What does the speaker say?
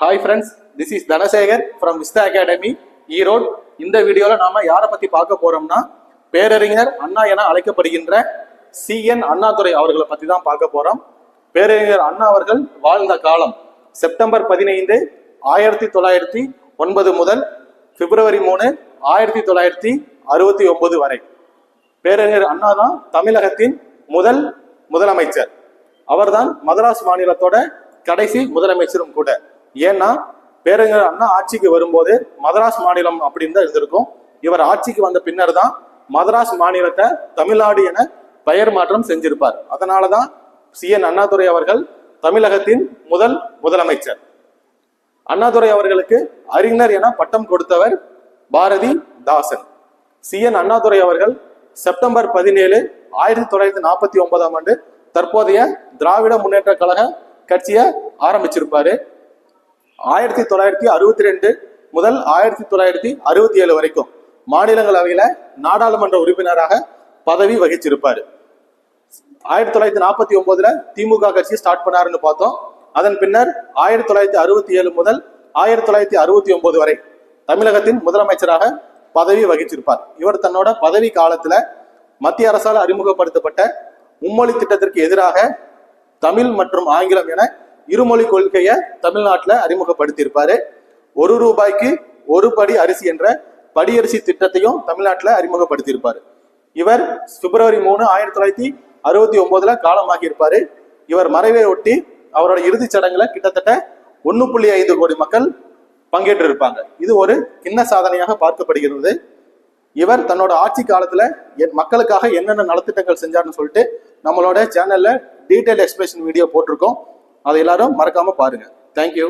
Hi friends this is Dhanasekar from Vista Academy Erode இந்த வீடியோவில் நாம் யாரை பற்றி பார்க்க போகிறோம்னா பேரறிஞர் அண்ணா என அழைக்கப்படுகின்ற சிஎன் அண்ணாதுரை அவர்களை பற்றி தான் பார்க்க போகிறோம் பேரறிஞர் அண்ணா அவர்கள் வாழ்ந்த காலம் செப்டம்பர் பதினைந்து ஆயிரத்தி தொள்ளாயிரத்தி ஒன்பது முதல் பிப்ரவரி மூணு ஆயிரத்தி தொள்ளாயிரத்தி அறுபத்தி ஒன்பது வரை. பேரறிஞர் அண்ணா தான் தமிழகத்தின் முதல் முதலமைச்சர். அவர்தான் மதராஸ் மாநிலத்தோட கடைசி முதலமைச்சரும் கூட. ஏன்னா பேரறிஞர் அண்ணா ஆட்சிக்கு வரும்போது மதராஸ் மாநிலம் அப்படின்னு தான் இருந்திருக்கும் இவர் ஆட்சிக்கு வந்த பின்னர் தான் மதராஸ் மாநிலத்தை தமிழ்நாடு என பெயர் மாற்றம் செஞ்சிருப்பார். அதனாலதான் சி. என். அண்ணாதுரை அவர்கள் தமிழகத்தின் முதல் முதலமைச்சர். அண்ணாதுரை அவர்களுக்கு அறிஞர் என பட்டம் கொடுத்தவர் பாரதி தாசன். சி. என். அண்ணாதுரை அவர்கள் செப்டம்பர் பதினேழு ஆயிரத்தி தொள்ளாயிரத்தி நாற்பத்தி ஒன்பதாம் ஆண்டு தற்போதைய திராவிட முன்னேற்ற கழக கட்சியை ஆரம்பிச்சிருப்பாரு. ஆயிரத்தி தொள்ளாயிரத்தி அறுபத்தி ரெண்டு முதல் ஆயிரத்தி தொள்ளாயிரத்தி அறுபத்தி ஏழு வரைக்கும் மாநிலங்களவையில நாடாளுமன்ற உறுப்பினராக பதவி வகிச்சிருப்பார். ஆயிரத்தி தொள்ளாயிரத்தி நாற்பத்தி ஒன்பதுல திமுக கட்சி ஸ்டார்ட் பண்ணாருன்னு பார்த்தோம். அதன் பின்னர் ஆயிரத்தி தொள்ளாயிரத்தி அறுபத்தி ஏழு முதல் ஆயிரத்தி தொள்ளாயிரத்தி அறுபத்தி ஒன்பது வரை தமிழகத்தின் முதலமைச்சராக பதவி வகிச்சிருப்பார். இவர் தன்னோட பதவி காலத்துல மத்திய அரசால் அறிமுகப்படுத்தப்பட்ட மும்மொழி திட்டத்திற்கு எதிராக தமிழ் மற்றும் ஆங்கிலம் என இருமொழி கொள்கையை தமிழ்நாட்டில் அறிமுகப்படுத்தியிருப்பாரு. ஒரு ரூபாய்க்கு ஒரு படி அரிசி என்ற படியரிசி திட்டத்தையும் தமிழ்நாட்டில் அறிமுகப்படுத்தியிருப்பாரு. இவர் பிப்ரவரி மூணு ஆயிரத்தி தொள்ளாயிரத்தி அறுபத்தி ஒன்பதுல காலமாகி இருப்பாரு இவர் மறைவை ஒட்டி அவரோட இறுதிச் சடங்குல கிட்டத்தட்ட ஒன்னு புள்ளி ஐந்து கோடி மக்கள் பங்கேற்று இருப்பாங்க இது ஒரு கிண்ண சாதனையாக பார்க்கப்படுகிறது. இவர் தன்னோட ஆட்சி காலத்துல என் மக்களுக்காக என்னென்ன நலத்திட்டங்கள் செஞ்சார்னு சொல்லிட்டு நம்மளோட சேனல்ல டீட்டெயில் எக்ஸ்பிளேஷன் வீடியோ போட்டிருக்கோம். அதை எல்லாரும் மறக்காம பாருங்க. தேங்க்யூ